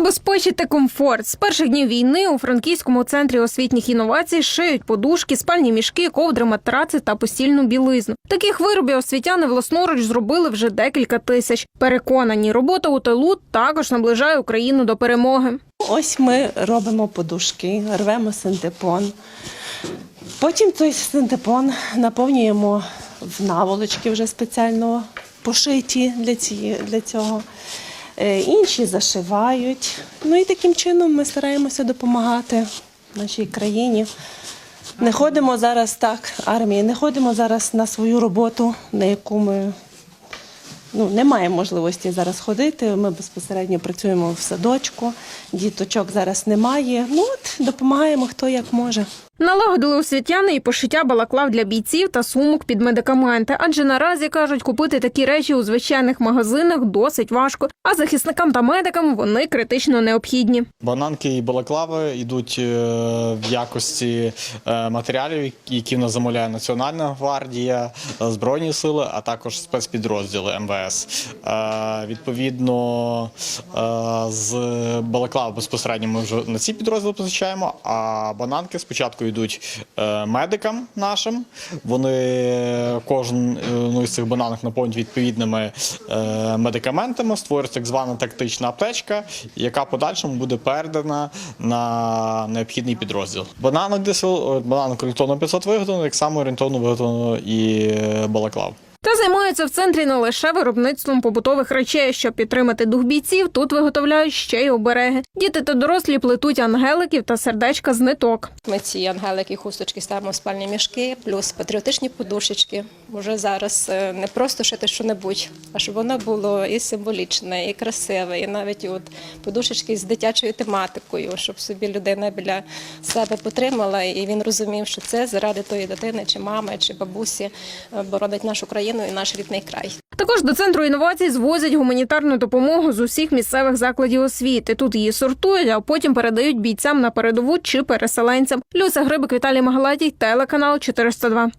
Забезпечити комфорт з перших днів війни у франківському центрі освітніх інновацій шиють подушки, спальні мішки, ковдри, матраци та постільну білизну. Таких виробів освітяни власноруч зробили вже декілька тисяч. Переконані, робота у тилу також наближає Україну до перемоги. Ось ми робимо подушки, рвемо синтепон. Потім той синтепон наповнюємо в наволочки вже спеціально пошиті для, ці, для цього. Е, Інші зашивають. Ну і таким чином ми стараємося допомагати нашій країні. Не ходимо зараз так, армії, не ходимо зараз на свою роботу, на яку ми ну, немає можливості зараз ходити. Ми безпосередньо працюємо в садочку, діточок зараз немає. Ну от допомагаємо хто як може. Налагодили освітяни і пошиття балаклав для бійців та сумок під медикаменти, адже наразі кажуть, купити такі речі у звичайних магазинах досить важко, а захисникам та медикам вони критично необхідні. Бананки і балаклави йдуть е, в якості е, матеріалів, які в нас замовляє Національна гвардія, Збройні сили, а також спецпідрозділи МВС. Е, Відповідно, е, з балаклав безпосередньо ми вже на ці підрозділи позичаємо, а бананки спочатку йдуть е, медикам нашим. Вони кожен ну, із цих бананок наповнюють відповідними медикаментами, створюється так звана тактична аптечка, яка подальшому буде передана на необхідний підрозділ. Бананок десил, бананок орієнтовно 500 виготовлено, так само орієнтовно виготовлено і балаклав. Та займаються в центрі не лише виробництвом побутових речей, щоб підтримати дух бійців. Тут виготовляють ще й обереги. Діти та дорослі плетуть ангеликів та сердечка з ниток. Ми ці ангелики, хусточки ставимо в спальні мішки, плюс патріотичні подушечки. Уже зараз е, не просто шити що-небудь, а щоб воно було і символічне, і красиве, і навіть от подушечки з дитячою тематикою, щоб собі людина біля себе потримала, і він розумів, що це заради тої дитини, чи мами, чи бабусі е, боронить нашу країну і наш рідний край. Також до центру інновацій звозять гуманітарну допомогу з усіх місцевих закладів освіти. Тут її сортують, а потім передають бійцям на передову чи переселенцям. Люся Грибик, Віталій Магалатій, телеканал 402.